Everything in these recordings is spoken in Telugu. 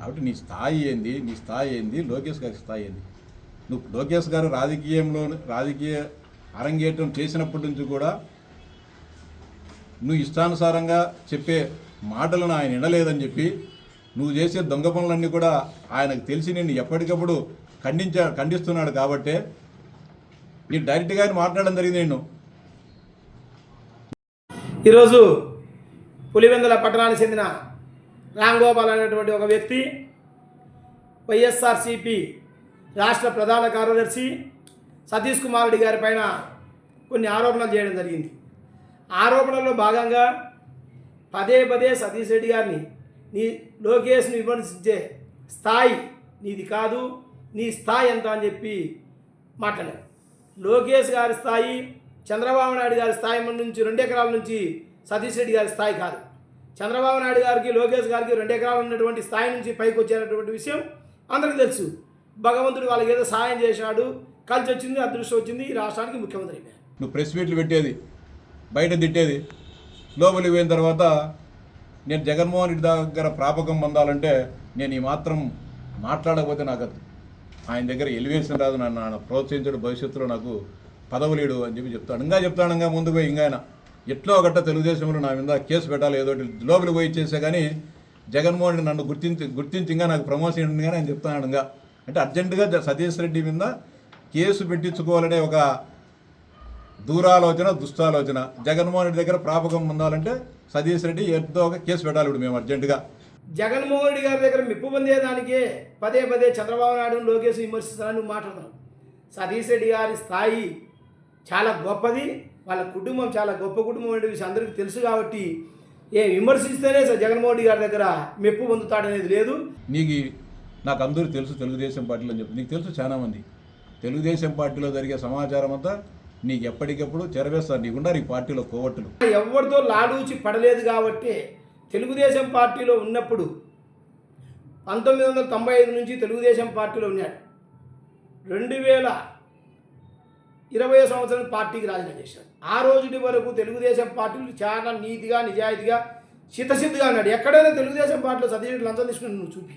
కాబట్టి నీ స్థాయి ఏంది? నీ స్థాయి ఏంది? లోకేష్ గారి స్థాయి ఏంది? నువ్వు లోకేష్ గారు రాజకీయంలో రాజకీయ అరంగేటం చేసినప్పటి నుంచి కూడా నువ్వు ఇష్టానుసారంగా చెప్పే మాటలను ఆయన వినలేదని చెప్పి నువ్వు చేసే దొంగ పనులన్నీ కూడా ఆయనకు తెలిసి నిన్ను ఎప్పటికప్పుడు ఖండించా ఖండిస్తున్నాడు కాబట్టే నేను డైరెక్ట్గా మాట్లాడడం జరిగింది నేను ఈరోజు పులివెందుల పట్టణానికి చెందిన రాంగోపాల్ అనేటువంటి ఒక వ్యక్తి వైఎస్ఆర్సిపి రాష్ట్ర ప్రధాన కార్యదర్శి సతీష్ కుమార్ రెడ్డి గారి పైన కొన్ని ఆరోపణలు చేయడం జరిగింది. ఆరోపణల్లో భాగంగా పదే పదే సతీష్ రెడ్డి గారిని నీ లోకేష్ని విమర్శించే స్థాయి నీది కాదు నీ స్థాయి ఎంత అని చెప్పి మాట్లాడారు. లోకేష్ గారి స్థాయి చంద్రబాబు నాయుడు గారి స్థాయి నుంచి రెండు ఎకరాల నుంచి సతీష్ రెడ్డి గారి స్థాయి కాదు. చంద్రబాబు నాయుడు గారికి లోకేష్ గారికి రెండు ఎకరాలు ఉన్నటువంటి స్థాయి నుంచి పైకి వచ్చేటటువంటి విషయం అందరికీ తెలుసు. భగవంతుడు వాళ్ళకి ఏదో సాయం చేశాడు. కలిసి వచ్చింది అదృష్టం వచ్చింది. ఈ రాష్ట్రానికి ముఖ్యమంత్రి అయిపోయారు. నువ్వు ప్రెస్ మీట్లు పెట్టేది బయట తిట్టేది లోపలికి పోయిన తర్వాత నేను జగన్మోహన్ రెడ్డి దగ్గర ప్రాపకం పొందాలంటే నేను ఈ మాత్రం మాట్లాడకపోతే నాకు ఆయన దగ్గర ఎలివేషన్ రాదు నన్ను. ప్రోత్సహించడు భవిష్యత్తులో నాకు పదవులేడు అని చెప్పి చెప్తాడు. ఇంకా చెప్తాడు ఇంకా ముందు పోయి ఇంకా ఆయన ఎట్లో ఒకట తెలుగుదేశంలో నా మీద కేసు పెట్టాలి ఏదో లోపలికి పోయి ఇచ్చేసే కానీ జగన్మోహన్ రెడ్డి నన్ను గుర్తించి గుర్తించి ఇంకా నాకు ప్రమోషన్ ఇవ్వండి కానీ ఆయన ఇంకా అంటే అర్జెంటుగా సతీష్ రెడ్డి మీద కేసు పెట్టించుకోవాలనే ఒక దూరాలోచన దుస్తాలోచన. జగన్మోహన్ రెడ్డి దగ్గర ప్రాపకం పొందాలంటే సతీష్ రెడ్డి ఎంతో ఒక కేసు పెట్టాలి ఇప్పుడు మేము అర్జెంటుగా. జగన్మోహన్ రెడ్డి గారి దగ్గర మెప్పు పొందేదానికే పదే పదే చంద్రబాబు నాయుడు లోకేష్ విమర్శిస్తారని మాట్లాడతారు సతీష్ రెడ్డి గారి స్థాయి చాలా గొప్పది. వాళ్ళ కుటుంబం చాలా గొప్ప కుటుంబం అనే విషయం అందరికీ తెలుసు కాబట్టి. ఏ విమర్శిస్తేనే స- జగన్మోహన్ రెడ్డి గారి దగ్గర మెప్పు పొందుతాడనేది లేదు. నీకు నాకు అందరూ తెలుసు తెలుగుదేశం పార్టీలో అని చెప్పి. నీకు తెలుసు చాలామంది తెలుగుదేశం పార్టీలో జరిగే సమాచారం అంతా నీకు ఎప్పటికప్పుడు చెరవేస్తారు. నీకున్నారు ఈ పార్టీలో కోవట్టులు. ఎవరితో లాలూచి పడలేదు కాబట్టి తెలుగుదేశం పార్టీలో ఉన్నప్పుడు పంతొమ్మిది వందల తొంభై ఐదు నుంచి తెలుగుదేశం పార్టీలో ఉన్నాడు. రెండు వేల ఇరవై సంవత్సరం పార్టీకి రాజీనామా చేశాడు. ఆ రోజుటి వరకు తెలుగుదేశం పార్టీలు చాలా నీతిగా నిజాయితీగా చిత్తశుద్ధిగా ఉన్నాడు. ఎక్కడైనా తెలుగుదేశం పార్టీలో సతీష్ లంచం తీసుకుని నువ్వు చూపి.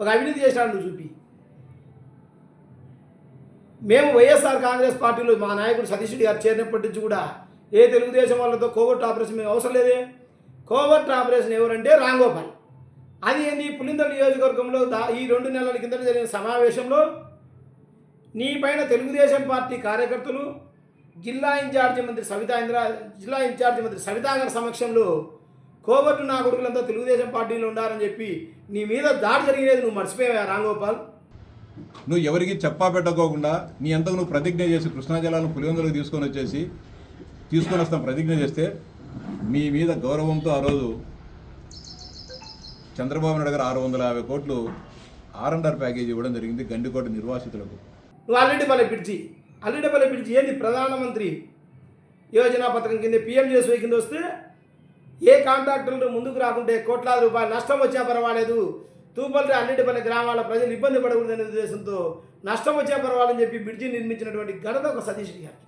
ఒక అవినీతి చేశాడు నువ్వు చూపి. మేము వైఎస్ఆర్ కాంగ్రెస్ పార్టీలో మా నాయకుడు సతీష్ గారు చేరినప్పటి నుంచి కూడా ఏ తెలుగుదేశం వాళ్ళతో కోవర్ట్ ఆపరేషన్ మేము అవసరం లేదే. కోవర్ట్ ఆపరేషన్ ఎవరంటే రాంగోపాల్. అది ఏంది? పులిందల నియోజకవర్గంలో దా ఈ రెండు నెలల కిందట జరిగిన సమావేశంలో నీ పైన తెలుగుదేశం పార్టీ కార్యకర్తలు జిల్లా ఇన్ఛార్జి మంత్రి సవితా ఇంద్ర జిల్లా ఇన్ఛార్జి మంత్రి సవితా గారి సమక్షంలో కోవట్టు నా కొడుకులంతా తెలుగుదేశం పార్టీలో ఉండాలని చెప్పి నీ మీద దాడి జరిగినది నువ్వు మర్చిపోయావా రాంగోపాల్ నువ్వు ఎవరికి చెప్పా పెట్టకోకుండా నీ అంతకు నువ్వు ప్రతిజ్ఞ చేసి కృష్ణా జిల్లాను పులివెందులకు తీసుకొని వచ్చేసి తీసుకొని వస్తాం ప్రతిజ్ఞ చేస్తే మీ మీద గౌరవంతో ఆ రోజు చంద్రబాబు నాయుడు గారు ఆరు వందల యాభై కోట్లు ఆర్ అండ్ ఆర్ ప్యాకేజ్ ఇవ్వడం జరిగింది గండికోట నిర్వాసితులకు. నువ్వు అల్లిడిపల్లి బ్రిడ్జి అల్లిడిపల్లి బ్రిడ్జి ఏంది? ప్రధానమంత్రి యోజన పథకం కింద పిఎంజేఎస్వై కింద వస్తే ఏ కాంట్రాక్టర్లు ముందుకు రాకుంటే కోట్లాది రూపాయలు నష్టం వచ్చా పర్వాలేదు. తూపల్లి అల్లిడిపల్లి గ్రామాల ప్రజలు ఇబ్బంది పడకూడదనే ఉద్దేశంతో నష్టం వచ్చినా పర్వాలని చెప్పి బ్రిడ్జి నిర్మించినటువంటి ఘనత ఒక సతీష్ గారికి